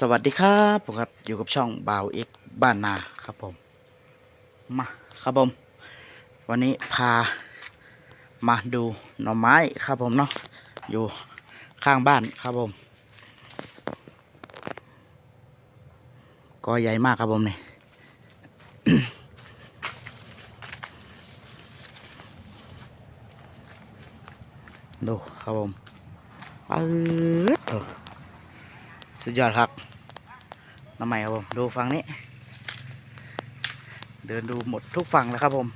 สวัสดีครับผมครับอยู่กับช่องบ่าวเอกบ้านนาครับผมมาครับผม วันนี้พามาดูหน่อไม้ครับผมเนาะอยู่ข้างบ้านครับผม ก็ใหญ่มากครับผมเนี่ยดูครับผมปื๊ดโอ้ สุดยอดครับน้ำใหม่ครับผม ดูฝั่งนี้ เดินดูหมดทุกฝั่งแล้วครับผม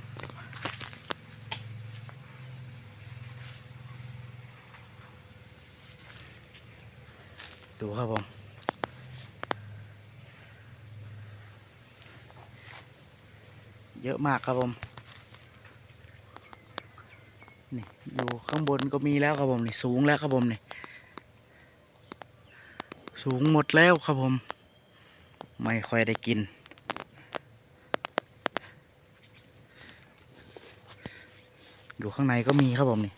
ดูครับผมเยอะมากครับผม นี่อยู่ข้างบนก็มีแล้วครับผมนี่สูงแล้วครับผมนี่ สูงหมดแล้วครับผม ไม่ค่อยได้กิน อยู่ข้างในก็มีครับผมนี่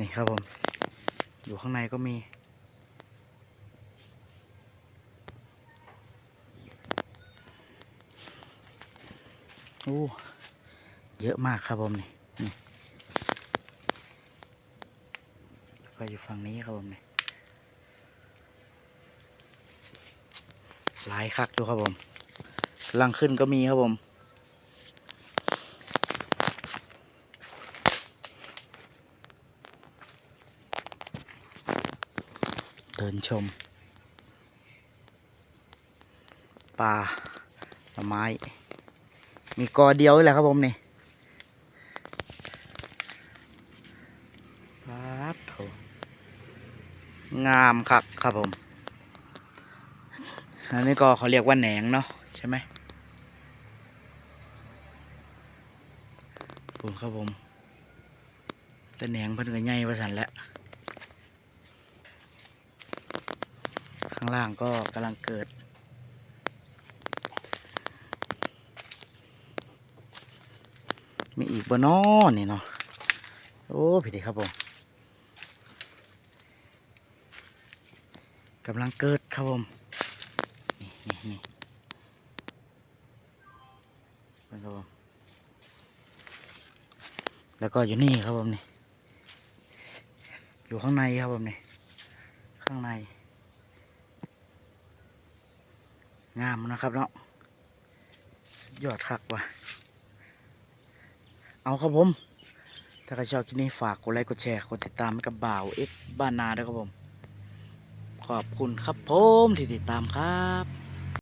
นี่ครับผม อยู่ข้างในก็มีโอ้เยอะมากครับผมนี่นี่แล้ว ก็อยู่ฝั่งนี้ครับผมนี่หลายคักอยู่ครับผมกำลังขึ้นก็มีครับผม เดินชมป่าต้นไม้ มีกอเดียวนี่แหละครับผมนี่ครับโถ งามคักครับผมอันนี้ก็เขาเรียกว่าแหนงเนาะใช่ไหมคุณครับผมแต่แหนงเพิ่นก็ใหญ่ประสันแล้ว ข้างล่างก็กำลังเกิดมีอีกบนนอนี่เนาะ โอ้พี่ดีครับผม กำลังเกิดครับผมนี่นี่นี่ครับผมแล้วก็อยู่นี่ครับผมนี่อยู่ข้างในครับผมนี่ข้างใน งามนะครับเนาะยอดคักว่ะเอาครับผม ถ้าใครชอบคลิปนี้ฝากกดไลค์กดแชร์กดติดตามให้กับบ่าวเอ็กบ้านนาด้วยครับผม ขอบคุณครับผมที่ติดตามครับ